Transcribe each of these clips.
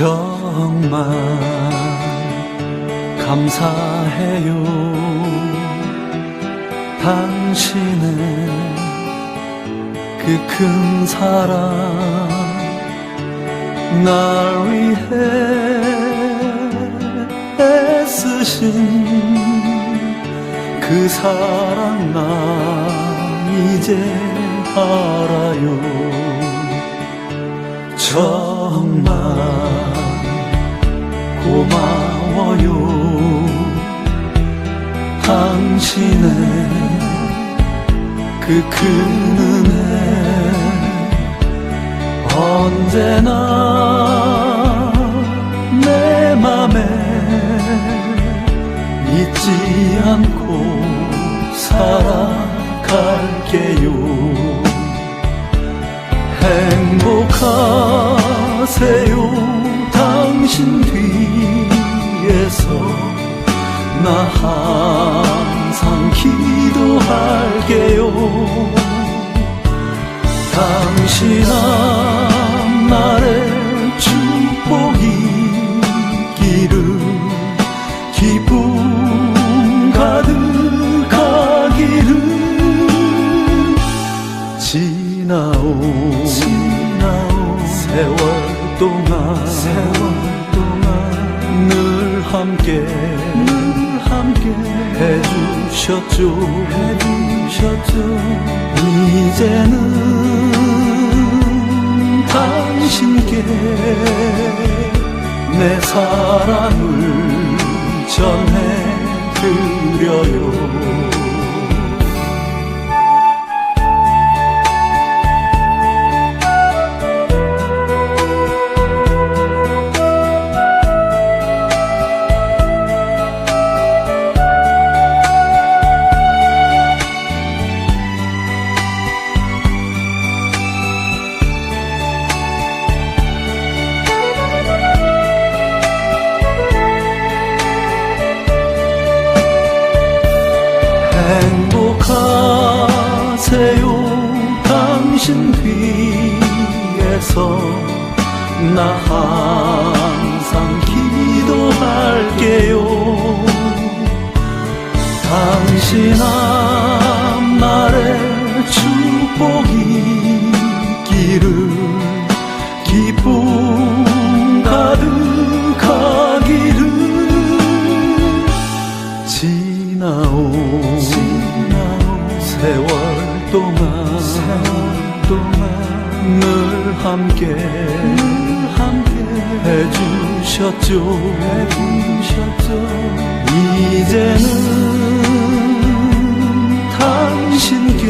정말 감사해요. 당신의 그 큰 사랑 날 위해 애쓰신 그 사랑 나 이제 알아요 정말 고마워요. 당신의 그 큰 은혜 언제나 항상 기도할게요. 당신 앞날에 축복이 있기를 기쁨 가득하기를 지나온 세월 동안 늘 함께 늘 함께 해주셨죠. 해주셨죠. 이제는 당신께 내 사랑을 전해드려요 행복하세요. 당신 뒤에서 나 항상 기도할게요. 당신 앞 세월 동안, 늘 함께, 해주셨죠. 이제는 당신께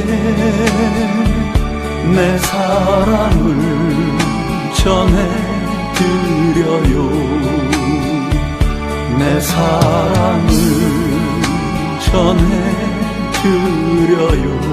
내 사랑을 전해드려요. 내 사랑을 전해 드려요